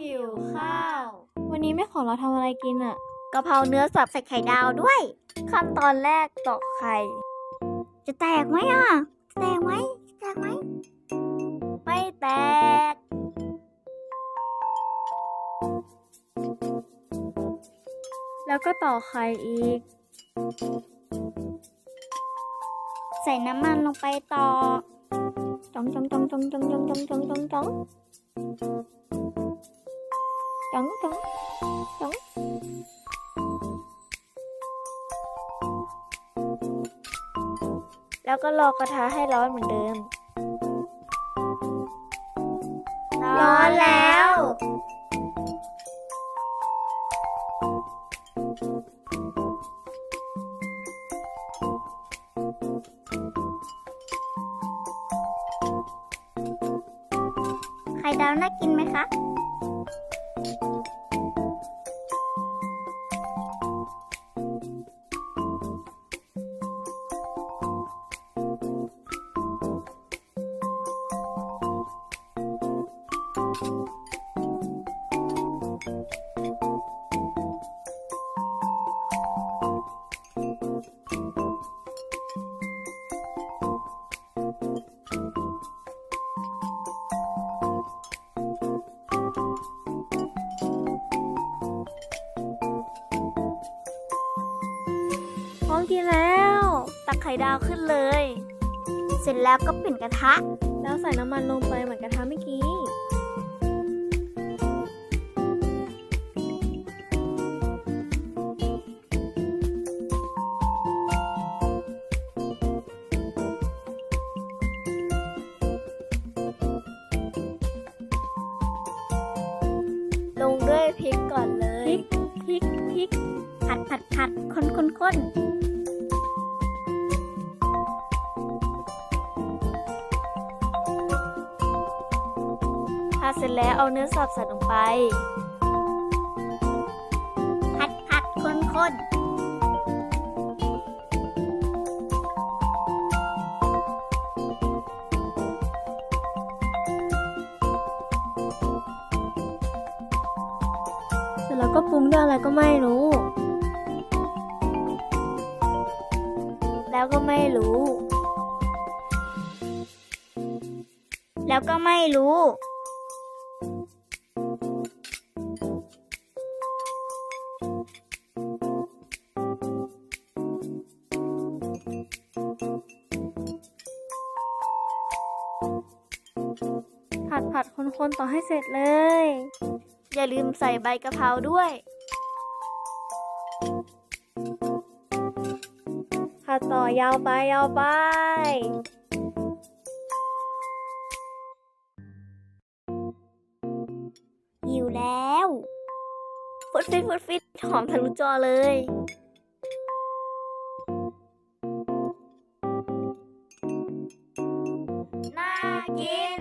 หิวข้าว วันนี้แม่ของเราทำอะไรกินอะกะเพราเนื้อสับใส่ไข่ดาวด้วย ขั้นตอนแรกตอกไข่ จะแตกไหมอะจะแตกไหมจะแตกไหม ไม่แตก แล้วก็ต่อกไข่อีก ใส่น้ำมันลงไปต่อจ้องจ้องจ้องจ้องจ้องจ้องจ้องจ้องจ้องจ้อง จ้องจ้องจ้องแล้วก็รอกระทะให้ร้อนเหมือนเดิม ร้อนแล้ว ไข่ดาวน่ากินไหมคะ แล้ว ตักไข่ดาวขึ้นเลย เสร็จแล้วก็ปิ่นกระทะ แล้วใส่น้ำมันลงไปเหมือนกระทะเมื่อกี้ลงด้วยพริกก่อนเลย พริก พริกผัดผัดผัดคนคนคน ผัดเสร็จแล้วเอาเนื้อสับใส่ลงไป ผัดผัดคนคนเสร็จแล้วก็ปรุงด้วยอะไรก็ไม่รู้ แล้วก็ไม่รู้ แล้วก็ไม่รู้ ดคนๆต่อให้เสร็จเลย อย่าลืมใส่ใบกะเพราด้วยผัดต่อยาวไปยาวไปหิวแล้วฟุดฟิตฟุดฟิตหอมทะลุจอเลยน่ากิน